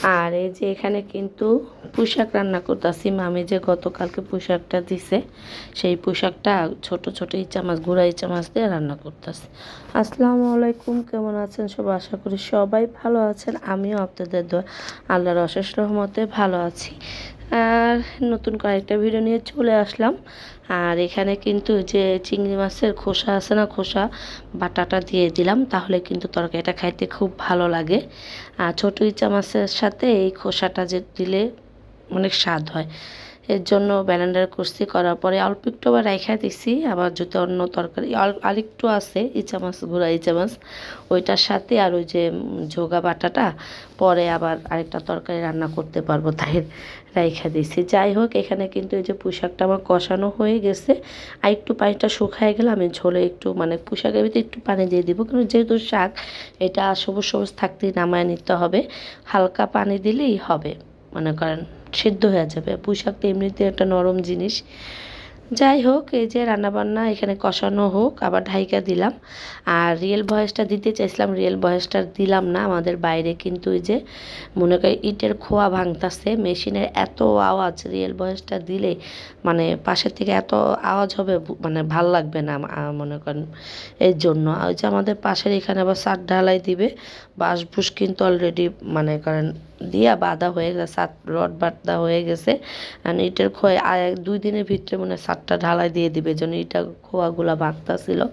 আর এই যে এখানে কিন্তু পোশাক রান্না করতেছি। মামি যে গতকালকে পোশাকটা দিছে, সেই পোশাকটা ছোট ছোট ইচামাছ গুড়া গুঁড়া ইচা মাছ দিয়ে রান্না করতেছি। আসসালামু আলাইকুম, কেমন আছেন সব? আশা করি সবাই ভালো আছেন। আমিও আপনাদের দোয়া আল্লাহর অশেষ রহমতে ভালো আছি। আর নতুন কয়েকটা ভিডিও নিয়ে চলে আসলাম। আর এখানে কিন্তু যে চিংড়ি মাছের খোসা আছে না, খোসা, বাটাটা দিয়ে দিলাম। তাহলে কিন্তু তরকারিটা খাইতে খুব ভালো লাগে। আর ছোটো ইচা মাছের সাথে এই খোসাটা যে দিলে অনেক স্বাদ হয়। এর জন্য ব্যালেন্ডার কুস্তি করার পরে অল্প একটু আবার রাইখা দিছি। আবার যদি অন্য তরকারি আরেকটু আছে ইচা মাছ গুঁড়া ইচা মাছ ওইটার সাথে আর ওই যে যোগা বাটাটা, পরে আবার আরেকটা তরকারি রান্না করতে পারব, তাই রাইখা দিছি। যাই হোক, এখানে কিন্তু এই যে পোশাকটা আমার কষানো হয়ে গেছে। আর একটু পানিটা শুকায় গেলে আমি ঝোলে একটু মানে পোশাকের ভিতরে একটু পানি দিয়ে দিব কিন্তু যেহেতু শাক, এটা সবুজ সবুজ থাকতেই নামায় নিতে হবে। হালকা পানি দিলেই হবে, মনে করেন। সিদ্ধ হয়ে যাবে। পুঁইশাক তো এমনিতে একটা নরম জিনিস। যাই হোক, এই যে রান্নাবান্না এখানে কষানো হোক, আবার ঢাইকা দিলাম। আর রিয়েল ভয়েসটা দিতে চাইছিলাম, রিয়েল ভয়েসটা দিলাম না। আমাদের বাইরে কিন্তু এই যে, মনে করি ইটের খোয়া ভাঙতাছে। মেশিনের এত আওয়াজ রিয়েল ভয়েসটা দিলে মানে পাশের থেকে এত আওয়াজ হবে মানে ভালো লাগবে না মনে করেন এর জন্য। ওই যে আমাদের পাশের এখানে আবার সাত ঢালাই দিবে। বাঁশবুস কিন্তু অলরেডি মানে করেন দিয়া বাঁধা হয়ে গেছে, সাত রড বাঁধা হয়ে গেছে। আর ইটের এক- দুই দিনের ভিতরে মনে সাতটা ঢালাই দিয়ে দিবে, যেন ইটা খোয়াগুলা ছিল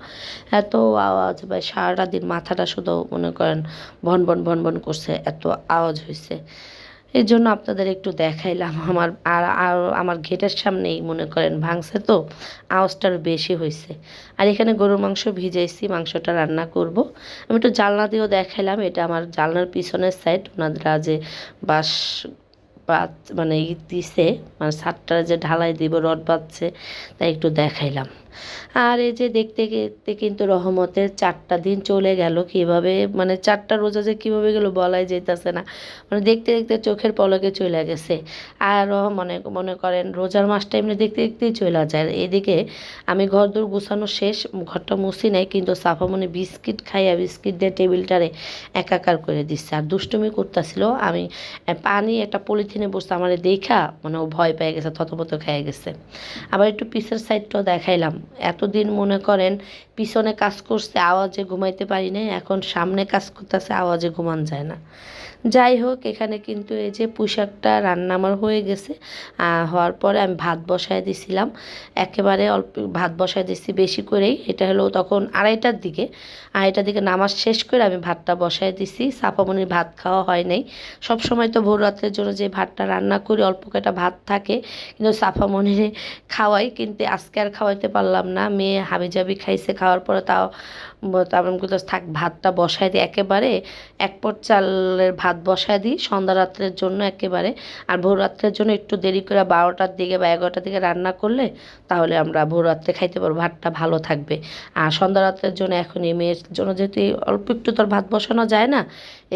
এত আওয়াজ, ভাই সারাটা দিন মাথাটা শুধু মনে করেন ভন ভন ভন ভন করছে, এত আওয়াজ হয়েছে এই জন্য আপনাদের একটু দেখাইলাম। আমার আর আর আমার গেটের সামনেই মনে করেন ভাঙছে তো, আওয়াজটা বেশি হয়েছে আর এখানে গরুর মাংস ভিজাইছি, মাংসটা রান্না করব। আমি একটু জানলা দিয়েও দেখাইলাম, এটা আমার জালনার পিছনের সাইড ওনাদের যে বাঁশ বাদ মানে ই দিছে মানে ছাদটা যে ঢালাই দিব, রড বাঁধছে, তাই একটু দেখাইলাম। আর এই যে দেখতে দেখতে কিন্তু রহমতের চারটা দিন চলে গেল, কীভাবে মানে চারটা রোজা যে কীভাবে গেল বলাই যেতেছে না। মানে দেখতে দেখতে চোখের পলকে চলে গেছে। আর মনে মনে করেন রোজার মাসটা এমনি দেখতে দেখতেই চলে যায়। এদিকে আমি ঘর দূর গুছানো শেষ, ঘরটা মুছি নাই, কিন্তু সাফামনি বিস্কিট খাইয়া বিস্কিট দিয়ে টেবিলটারে একাকার করে দিচ্ছে। আর দুষ্টুমি করতেছিল। আমি পানি, একটা পলিথিনে বসতে আমার দেখা মানে ও ভয় পেয়ে গেছে, থতমত খেয়ে গেছে। আবার একটু পিছের সাইডটাও দেখাইলাম। এতদিন মনে করেন, পিছনে কাজ করছে, আওয়াজে ঘুমাইতে পারি নাই, এখন সামনে কাজ করতেছে, আওয়াজে ঘুমান যায় না। যাই হোক, এখানে কিন্তু এই যে পোশাকটা রান্না আমার হয়ে গেছে। হওয়ার পরে আমি ভাত বসায় দিছিলাম। একেবারে অল্প ভাত বসায় দিছি বেশি করেই। এটা হলো তখন আড়াইটার দিকে। আড়াইটার দিকে নামাজ শেষ করে আমি ভাতটা বসায় দিছি। সাপামনির ভাত খাওয়া হয় নাই। সব সময় তো ভোর রাত্রের জন্য যে ভাতটা রান্না করি, অল্প কয়টা ভাত থাকে। কিন্তু সাফামনিরে খাওয়াই, কিন্তু আজকে আর খাওয়াইতে পারলাম না। মেয়ে হাবিজাবি খাইছে, খাওয়ার পরে তাও তারপর থাক, ভাতটা বসায় দিই একেবারে। এক পট চালের ভাত বসায় দিই, সন্ধ্যা রাত্রের জন্য একেবারে। আর ভোর রাত্রের জন্য একটু দেরি করে বারোটার দিকে বা এগারোটার দিকে রান্না করলে তাহলে আমরা ভোর রাত্রে খাইতে পারব, ভাতটা ভালো থাকবে। আর সন্ধ্যা রাত্রের জন্য এখন এই মেয়ের জন্য যেহেতু অল্প একটু তোর ভাত বসানো যায় না,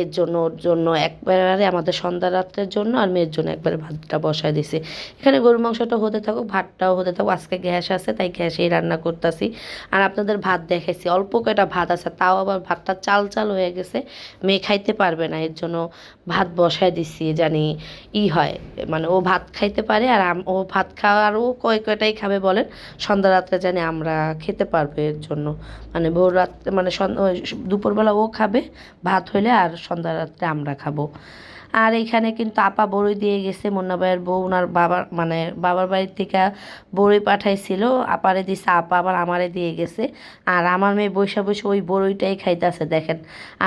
এর জন্য, ওর জন্য একবারে আমাদের সন্ধ্যা রাত্রের জন্য আর মেয়ের জন্য একবারে ভাতটা বসায় দিছি। এখানে গরু মাংসটা হতে থাকুক, ভাতটাও হতে থাকুক। আজকে গ্যাস আছে, তাই গ্যাসেই রান্না করতেছি। আর আপনাদের ভাত দেখাইছি, অল্প কয়টা ভাত আছে, তাও আবার ভাতটা চাল চাল হয়ে গেছে। মেয়ে খাইতে পারবে না, এর জন্য ভাত বসায় দিছি, জানি ই হয়। মানে ও ভাত খাইতে পারে আর ও ভাত খাওয়া আর ও কয় কয়টাই খাবে বলেন। সন্ধ্যা রাত্রে জানি আমরা খেতে পারবে এর জন্য। মানে ভোর রাত্রে মানে দুপুরবেলা ও খাবে, ভাত হইলে আর সন্ধ্যা রাত্রে আমরা খাব। আর এখানে কিন্তু আপা বড়ই দিয়ে গেছে, মুন্না ভাইয়ের বউ ওনার বাবার মানে বাবার বাড়ির থেকে বড়ই পাঠাইছিল, আপারে দিছে, আপা আবার আমারে দিয়ে গেছে। আর আমার মেয়ে বৈশা বসে ওই বড়ইটাই খাইতেছে, দেখেন।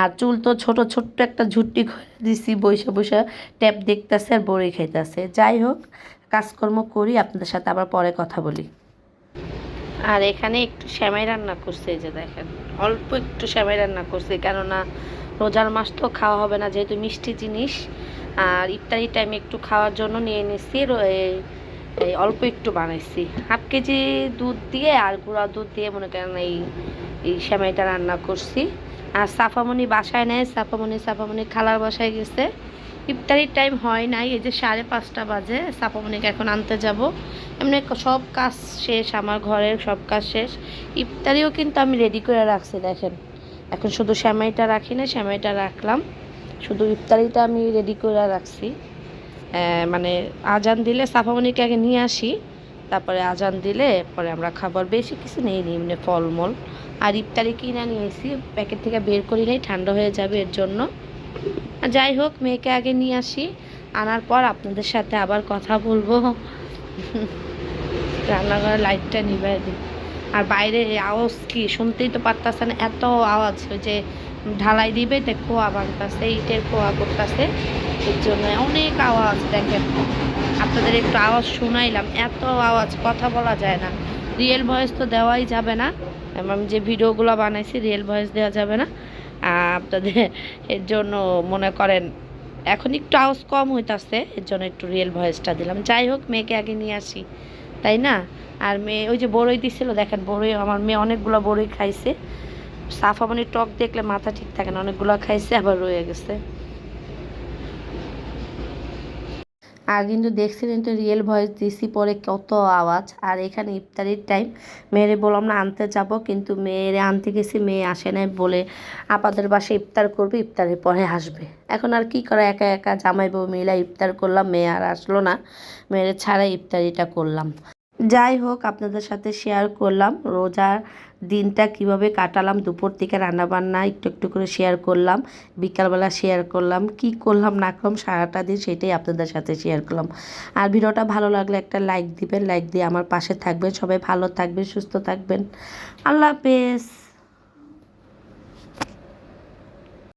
আর চুল তো ছোট, ছোট্ট একটা ঝুট্টি করে দিছি বৈশা বৈশা ট্যাপ দেখতেছে আর বড়ই খাইতেছে। যাই হোক, কাজকর্ম করি, আপনাদের সাথে আবার পরে কথা বলি। আর এখানে একটু সেমাই রান্না করছে এই যে দেখেন, অল্প একটু সেমাই রান্না করছে, কেননা রোজার মাস তো খাওয়া হবে না, যেহেতু মিষ্টি জিনিস। আর ইফতারি টাইমে একটু খাওয়ার জন্য নিয়ে নিছি অল্প একটু বানাইছি। হাফ কেজি দুধ দিয়ে আর গুঁড়া দুধ দিয়ে মনে করেন এই এই সেমাইটা রান্না করছি। আর সাফামণি বাসায় নেয় সাফামণি সাফামণি খালার বাসায় গেছে। ইফতারির টাইম হয় নাই, এই যে সাড়ে পাঁচটা বাজে সাপামণিকে এখন আনতে যাব। এমনি সব কাজ শেষ, আমার ঘরের সব কাজ শেষ। ইফতারিও কিন্তু আমি রেডি করে রাখছি, দেখেন। এখন শুধু সেমাইটা রাখি না সেমাইটা রাখলাম। শুধু ইফতারিটা আমি রেডি করে রাখছি। মানে আজান দিলে সাফামণিকে আগে নিয়ে আসি, তারপরে আজান দিলে পরে আমরা খাবার, বেশি কিছু নেই নিই এমনি ফলমূল। আর ইফতারি কিনে নিয়ে এসি, প্যাকেট থেকে বের করি নেই, ঠান্ডা হয়ে যাবে এর জন্য। যাই হোক, মেয়েকে আগে নিয়ে আসি। আনার পর আপনাদের সাথে আবার কথা বলব। রান্নাঘরের লাইটটা নিভাই দিই। আর বাইরে আওয়াজ কি শুনতেই তো পারতাছে না, এত আওয়াজ যে ঢালাই দিবে, তে খোয়া ভাঙতাছে ইটের খোয়া করতেছে, এর জন্য অনেক আওয়াজ দেখেন। আপনাদের একটু আওয়াজ শুনাইলাম, এত আওয়াজ, কথা বলা যায় না। রিয়েল ভয়েস তো দেওয়াই যাবে না আমি যে ভিডিওগুলো বানাইছি রিয়েল ভয়েস দেওয়া যাবে না। আপনাদের এর জন্য মনে করেন, এখন একটু আওয়াজ কম হইতাছে, এর জন্য একটু রিয়েল ভয়েসটা দিলাম। যাই হোক, মেয়েকে আগে নিয়ে আসি, তাই না? আর মেয়ে, ওই যে বড়ই দিছিল, দেখেন বড়ই, আমার মেয়ে অনেকগুলো বড়ই খাইছে। সাফামণির টক দেখলে মাথা ঠিক থাকে না, অনেকগুলো খাইছে, আবার রয়ে গেছে। আর কিন্তু দেখছিলেন তো রিয়েল ভয়েস দিছি পরে কত আওয়াজ, আর এখানে ইফতারির টাইম মেয়েরে বললাম না, আনতে যাব, কিন্তু মেয়েরে আনতে গেছি, মেয়ে আসে নাই বলে আপাদের বাসে ইফতার করবে, ইফতারের পরে আসবে। এখন আর কি করা, একা একা জামাই বউ মিলা ইফতার করলাম, মেয়ে আর আসলো না, মেয়েরে ছাড়া ইফতারিটা করলাম। যাই হোক, আপনাদের সাথে শেয়ার করলাম। রোজার দিনটা কীভাবে কাটালাম, দুপুর থেকে রান্নাবান্না একটু একটু করে শেয়ার করলাম, বিকালবেলা শেয়ার করলাম, কি করলাম, না করলাম, সারাটা দিন সেটাই আপনাদের সাথে শেয়ার করলাম। আর ভিডিওটা ভালো লাগলে একটা লাইক দিবেন লাইক দিয়ে আমার পাশে থাকবেন। সবাই ভালো থাকবেন, সুস্থ থাকবেন। আল্লাহ হাফেজ।